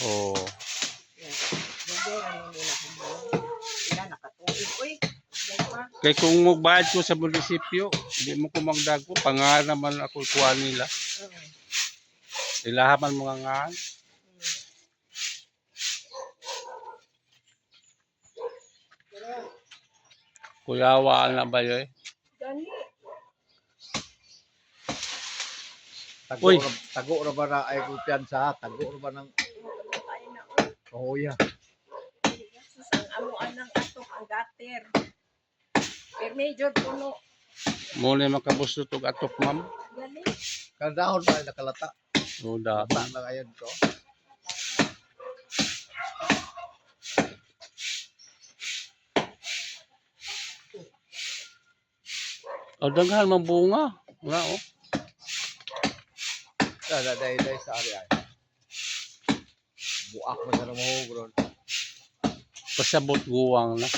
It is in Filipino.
Oh. Dahil pa. Kay kung magbayad ko sa munisipyo, hindi mo ko magdago, pangalan naman ako kuha nila. Ilahaman mga nga. Mm. Kuyawaan na ba yun? Gani. Tago, Uy. tago ra ba na ay kumpiyansa? Tago ra ba ng uy. kahoya? Jesus, ang amuan ng atok, ang gater. Pero medyo puno. Muna makabusot og atok ma'am. Gani. Kadahon ba ay nakalata? Uda. Lata na ngayon ko. O daghan man bunga. Nga oh. Dada dai dai sa ari ay. Buak mo sa mo bro. Pasabot guwang na.